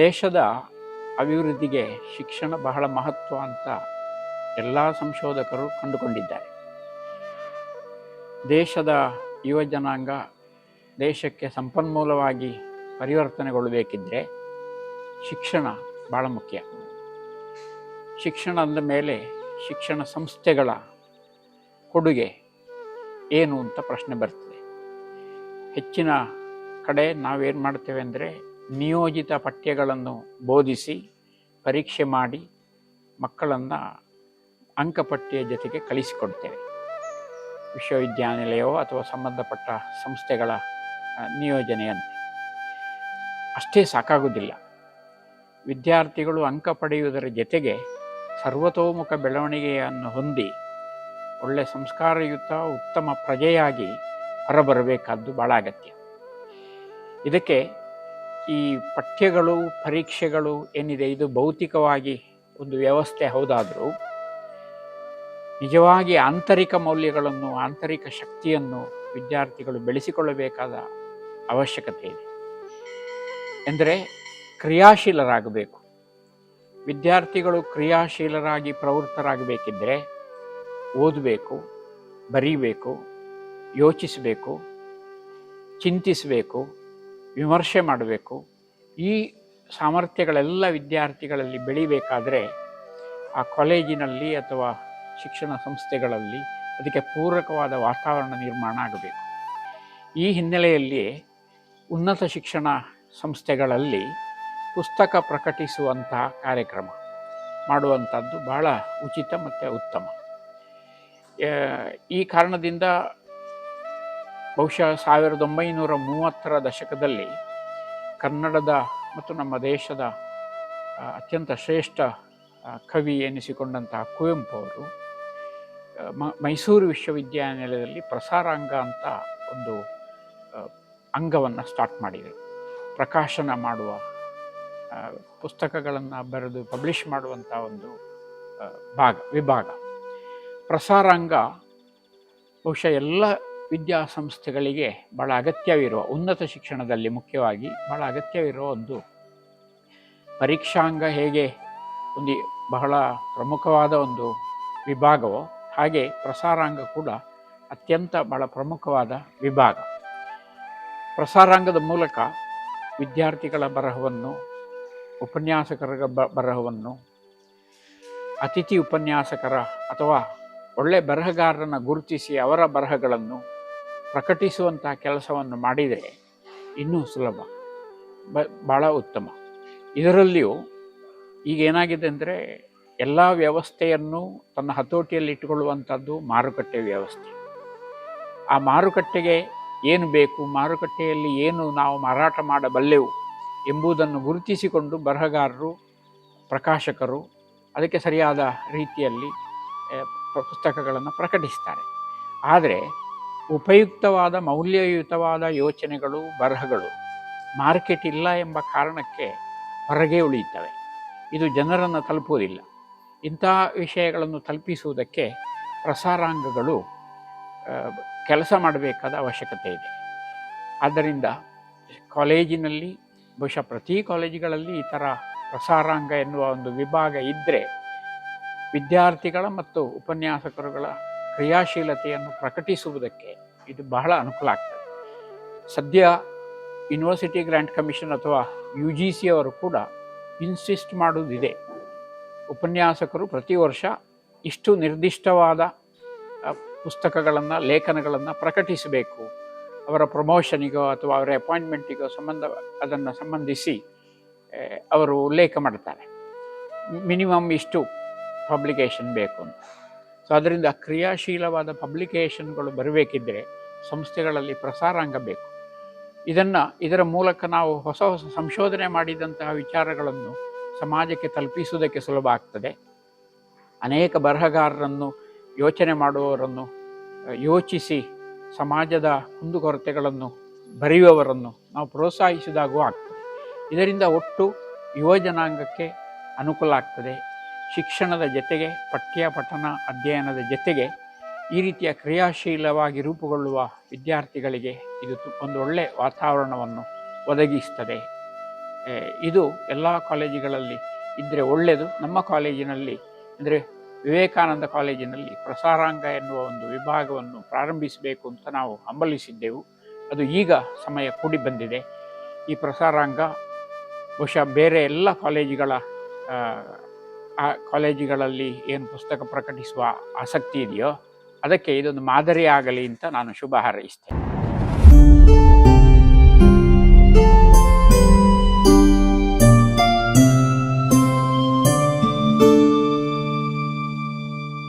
ದೇಶದ ಅಭಿವೃದ್ಧಿಗೆ ಶಿಕ್ಷಣ ಬಹಳ ಮಹತ್ವ ಅಂತ ಎಲ್ಲ ಸಂಶೋಧಕರು ಕಂಡುಕೊಂಡಿದ್ದಾರೆ. ದೇಶದ ಯುವ ಜನಾಂಗ ದೇಶಕ್ಕೆ ಸಂಪನ್ಮೂಲವಾಗಿ ಪರಿವರ್ತನೆಗೊಳ್ಳಬೇಕಿದ್ದರೆ ಶಿಕ್ಷಣ ಭಾಳ ಮುಖ್ಯ. ಶಿಕ್ಷಣ ಅಂದ ಮೇಲೆ ಶಿಕ್ಷಣ ಸಂಸ್ಥೆಗಳ ಕೊಡುಗೆ ಏನು ಅಂತ ಪ್ರಶ್ನೆ ಬರ್ತದೆ. ಹೆಚ್ಚಿನ ಕಡೆ ನಾವೇನು ಮಾಡ್ತೇವೆ ಅಂದರೆ ನಿಯೋಜಿತ ಪಠ್ಯಗಳನ್ನು ಬೋಧಿಸಿ, ಪರೀಕ್ಷೆ ಮಾಡಿ ಮಕ್ಕಳನ್ನು ಅಂಕಪಟ್ಟಿಯ ಜೊತೆಗೆ ಕಳಿಸಿಕೊಡ್ತೇವೆ. ವಿಶ್ವವಿದ್ಯಾನಿಲಯವೋ ಅಥವಾ ಸಂಬಂಧಪಟ್ಟ ಸಂಸ್ಥೆಗಳ ನಿಯೋಜನೆಯಂತೆ. ಅಷ್ಟೇ ಸಾಕಾಗುವುದಿಲ್ಲ. ವಿದ್ಯಾರ್ಥಿಗಳು ಅಂಕ ಪಡೆಯುವುದರ ಜೊತೆಗೆ ಸರ್ವತೋಮುಖ ಬೆಳವಣಿಗೆಯನ್ನು ಹೊಂದಿ ಒಳ್ಳೆ ಸಂಸ್ಕಾರಯುತ, ಉತ್ತಮ ಪ್ರಜೆಯಾಗಿ ಹೊರಬರಬೇಕಾದ್ದು ಭಾಳ ಅಗತ್ಯ. ಇದಕ್ಕೆ ಈ ಪಠ್ಯಗಳು, ಪರೀಕ್ಷೆಗಳು ಏನಿದೆ, ಇದು ಭೌತಿಕವಾಗಿ ಒಂದು ವ್ಯವಸ್ಥೆ ಹೌದಾದರೂ, ನಿಜವಾಗಿ ಆಂತರಿಕ ಮೌಲ್ಯಗಳನ್ನು, ಆಂತರಿಕ ಶಕ್ತಿಯನ್ನು ವಿದ್ಯಾರ್ಥಿಗಳು ಬೆಳೆಸಿಕೊಳ್ಳಬೇಕಾದ ಅವಶ್ಯಕತೆ ಇದೆ. ಎಂದರೆ ಕ್ರಿಯಾಶೀಲರಾಗಬೇಕು. ವಿದ್ಯಾರ್ಥಿಗಳು ಕ್ರಿಯಾಶೀಲರಾಗಿ ಪ್ರವೃತ್ತರಾಗಬೇಕಿದ್ದರೆ ಓದಬೇಕು, ಬರೀಬೇಕು, ಯೋಚಿಸಬೇಕು, ಚಿಂತಿಸಬೇಕು ವಿಮರ್ಶೆ ಮಾಡಬೇಕು. ಈ ಸಾಮರ್ಥ್ಯಗಳೆಲ್ಲ ವಿದ್ಯಾರ್ಥಿಗಳಲ್ಲಿ ಬೆಳಿಬೇಕಾದರೆ ಆ ಕಾಲೇಜಿನಲ್ಲಿ ಅಥವಾ ಶಿಕ್ಷಣ ಸಂಸ್ಥೆಗಳಲ್ಲಿ ಅದಕ್ಕೆ ಪೂರಕವಾದ ವಾತಾವರಣ ನಿರ್ಮಾಣ ಆಗಬೇಕು. ಈ ಹಿನ್ನೆಲೆಯಲ್ಲಿ ಉನ್ನತ ಶಿಕ್ಷಣ ಸಂಸ್ಥೆಗಳಲ್ಲಿ ಪುಸ್ತಕ ಪ್ರಕಟಿಸುವಂತಹ ಕಾರ್ಯಕ್ರಮ ಮಾಡುವಂಥದ್ದು ಬಹಳ ಉಚಿತ ಮತ್ತು ಉತ್ತಮ. ಈ ಕಾರಣದಿಂದ ಬಹುಶಃ ಸಾವಿರದ ಒಂಬೈನೂರ ಮೂವತ್ತರ ದಶಕದಲ್ಲಿ ಕನ್ನಡದ ಮತ್ತು ನಮ್ಮ ದೇಶದ ಅತ್ಯಂತ ಶ್ರೇಷ್ಠ ಕವಿ ಎನಿಸಿಕೊಂಡಂತಹ ಕುವೆಂಪು ಅವರು ಮ, ಮೈಸೂರು ವಿಶ್ವವಿದ್ಯಾನಿಲಯದಲ್ಲಿ ಪ್ರಸಾರಾಂಗ ಅಂತ ಒಂದು ಅಂಗವನ್ನು ಸ್ಟಾರ್ಟ್ ಮಾಡಿದರು. ಪ್ರಕಾಶನ ಮಾಡುವ ಪುಸ್ತಕಗಳನ್ನು ಬರೆದು ಪಬ್ಲಿಷ್ ಮಾಡುವಂಥ ಒಂದು ಭಾಗ, ವಿಭಾಗ. ಪ್ರಸಾರಾಂಗ ಬಹುಶಃ ಎಲ್ಲ ವಿದ್ಯಾಸಂಸ್ಥೆಗಳಿಗೆ ಭಾಳ ಅಗತ್ಯವಿರುವ ಉನ್ನತ ಶಿಕ್ಷಣದಲ್ಲಿ ಮುಖ್ಯವಾಗಿ ಭಾಳ ಅಗತ್ಯವಿರುವ ಒಂದು ಪರೀಕ್ಷಾಂಗ ಹೇಗೆ ಒಂದು ಬಹಳ ಪ್ರಮುಖವಾದ ಒಂದು ವಿಭಾಗವೋ ಹಾಗೆ ಪ್ರಸಾರಾಂಗ ಕೂಡ ಅತ್ಯಂತ ಬಹಳ ಪ್ರಮುಖವಾದ ವಿಭಾಗ. ಪ್ರಸಾರಾಂಗದ ಮೂಲಕ ವಿದ್ಯಾರ್ಥಿಗಳ ಬರಹವನ್ನು, ಉಪನ್ಯಾಸಕರ ಬರಹವನ್ನು, ಅತಿಥಿ ಉಪನ್ಯಾಸಕರ ಅಥವಾ ಒಳ್ಳೆ ಬರಹಗಾರರನ್ನು ಗುರುತಿಸಿ ಅವರ ಬರಹಗಳನ್ನು ಪ್ರಕಟಿಸುವಂಥ ಕೆಲಸವನ್ನು ಮಾಡಿದರೆ ಇನ್ನೂ ಸುಲಭ, ಬ ಭಾಳ ಉತ್ತಮ. ಇದರಲ್ಲಿಯೂ ಈಗ ಏನಾಗಿದೆ ಅಂದರೆ ಎಲ್ಲ ವ್ಯವಸ್ಥೆಯನ್ನು ತನ್ನ ಹತೋಟಿಯಲ್ಲಿ ಇಟ್ಟುಕೊಳ್ಳುವಂಥದ್ದು ಮಾರುಕಟ್ಟೆ ವ್ಯವಸ್ಥೆ. ಆ ಮಾರುಕಟ್ಟೆಗೆ ಏನು ಬೇಕು, ಮಾರುಕಟ್ಟೆಯಲ್ಲಿ ಏನು ನಾವು ಮಾರಾಟ ಮಾಡಬಲ್ಲೆವು ಎಂಬುದನ್ನು ಗುರುತಿಸಿಕೊಂಡು ಬರಹಗಾರರು, ಪ್ರಕಾಶಕರು ಅದಕ್ಕೆ ಸರಿಯಾದ ರೀತಿಯಲ್ಲಿ ಪುಸ್ತಕಗಳನ್ನು ಪ್ರಕಟಿಸ್ತಾರೆ. ಆದರೆ ಉಪಯುಕ್ತವಾದ, ಮೌಲ್ಯಯುತವಾದ ಯೋಚನೆಗಳು, ಬರಹಗಳು ಮಾರ್ಕೆಟ್ ಇಲ್ಲ ಎಂಬ ಕಾರಣಕ್ಕೆ ಹೊರಗೆ ಉಳಿಯುತ್ತವೆ. ಇದು ಜನರನ್ನು ತಲುಪುವುದಿಲ್ಲ. ಇಂತಹ ವಿಷಯಗಳನ್ನು ತಲುಪಿಸುವುದಕ್ಕೆ ಪ್ರಸಾರಾಂಗಗಳು ಕೆಲಸ ಮಾಡಬೇಕಾದ ಅವಶ್ಯಕತೆ ಇದೆ. ಆದ್ದರಿಂದ ಕಾಲೇಜಿನಲ್ಲಿ, ಬಹುಶಃ ಪ್ರತಿ ಕಾಲೇಜುಗಳಲ್ಲಿ ಈ ಥರ ಪ್ರಸಾರಾಂಗ ಎನ್ನುವ ಒಂದು ವಿಭಾಗ ಇದ್ದರೆ ವಿದ್ಯಾರ್ಥಿಗಳ ಮತ್ತು ಉಪನ್ಯಾಸಕರುಗಳ ಕ್ರಿಯಾಶೀಲತೆಯನ್ನು ಪ್ರಕಟಿಸುವುದಕ್ಕೆ ಇದು ಬಹಳ ಅನುಕೂಲ ಆಗ್ತದೆ. ಸದ್ಯ ಯೂನಿವರ್ಸಿಟಿ ಗ್ರ್ಯಾಂಟ್ ಕಮಿಷನ್ ಅಥವಾ ಯು ಜಿ ಸಿ ಅವರು ಕೂಡ ಇನ್ಸಿಸ್ಟ್ ಮಾಡುವುದಿದೆ. ಉಪನ್ಯಾಸಕರು ಪ್ರತಿ ವರ್ಷ ಇಷ್ಟು ನಿರ್ದಿಷ್ಟವಾದ ಪುಸ್ತಕಗಳನ್ನು, ಲೇಖನಗಳನ್ನು ಪ್ರಕಟಿಸಬೇಕು. ಅವರ ಪ್ರಮೋಷನಿಗೋ ಅಥವಾ ಅವರ ಅಪಾಯಿಂಟ್ಮೆಂಟಿಗೋ ಸಂಬಂಧ, ಅದನ್ನು ಸಂಬಂಧಿಸಿ ಅವರು ಉಲ್ಲೇಖ ಮಾಡ್ತಾರೆ. ಮಿನಿಮಮ್ ಇಷ್ಟು ಪಬ್ಲಿಕೇಶನ್ ಬೇಕು ಅಂತ. ಸೊ ಅದರಿಂದ ಕ್ರಿಯಾಶೀಲವಾದ ಪಬ್ಲಿಕೇಶನ್ಗಳು ಬರಬೇಕಿದ್ದರೆ ಸಂಸ್ಥೆಗಳಲ್ಲಿ ಪ್ರಸಾರಾಂಗ ಬೇಕು. ಇದನ್ನು, ಇದರ ಮೂಲಕ ನಾವು ಹೊಸ ಹೊಸ ಸಂಶೋಧನೆ ಮಾಡಿದಂತಹ ವಿಚಾರಗಳನ್ನು ಸಮಾಜಕ್ಕೆ ತಲುಪಿಸುವುದಕ್ಕೆ ಸುಲಭ ಆಗ್ತದೆ. ಅನೇಕ ಬರಹಗಾರರನ್ನು, ಯೋಚನೆ ಮಾಡುವವರನ್ನು, ಯೋಚಿಸಿ ಸಮಾಜದ ಕುಂದುಕೊರತೆಗಳನ್ನು ಬರೆಯುವವರನ್ನು ನಾವು ಪ್ರೋತ್ಸಾಹಿಸಿದಾಗೂ ಆಗ್ತದೆ. ಇದರಿಂದ ಒಟ್ಟು ಯುವ ಜನಾಂಗಕ್ಕೆ ಅನುಕೂಲ ಆಗ್ತದೆ. ಶಿಕ್ಷಣದ ಜೊತೆಗೆ ಪಠ್ಯ ಪಠನ ಅಧ್ಯಯನದ ಜೊತೆಗೆ ಈ ರೀತಿಯ ಕ್ರಿಯಾಶೀಲವಾಗಿ ರೂಪುಗೊಳ್ಳುವ ವಿದ್ಯಾರ್ಥಿಗಳಿಗೆ ಇದು ಒಂದು ಒಳ್ಳೆಯ ವಾತಾವರಣವನ್ನು ಒದಗಿಸ್ತದೆ. ಇದು ಎಲ್ಲ ಕಾಲೇಜುಗಳಲ್ಲಿ ಇದ್ದರೆ ಒಳ್ಳೆಯದು ನಮ್ಮ ಕಾಲೇಜಿನಲ್ಲಿ ಅಂದರೆ ವಿವೇಕಾನಂದ ಕಾಲೇಜಿನಲ್ಲಿ ಪ್ರಸಾರಾಂಗ ಎನ್ನುವ ಒಂದು ವಿಭಾಗವನ್ನು ಪ್ರಾರಂಭಿಸಬೇಕು ಅಂತ ನಾವು ಹಂಬಲಿಸಿದ್ದೆವು. ಅದು ಈಗ ಸಮಯ ಕೂಡಿ ಬಂದಿದೆ. ಈ ಪ್ರಸಾರಾಂಗ ಬಹುಶಃ ಬೇರೆ ಎಲ್ಲ ಕಾಲೇಜುಗಳ ಆ ಕಾಲೇಜುಗಳಲ್ಲಿ ಏನು ಪುಸ್ತಕ ಪ್ರಕಟಿಸುವ ಆಸಕ್ತಿ ಇದೆಯೋ ಅದಕ್ಕೆ ಇದೊಂದು ಮಾದರಿಯಾಗಲಿ ಅಂತ ನಾನು ಶುಭ ಹಾರೈಸ್ತೇನೆ.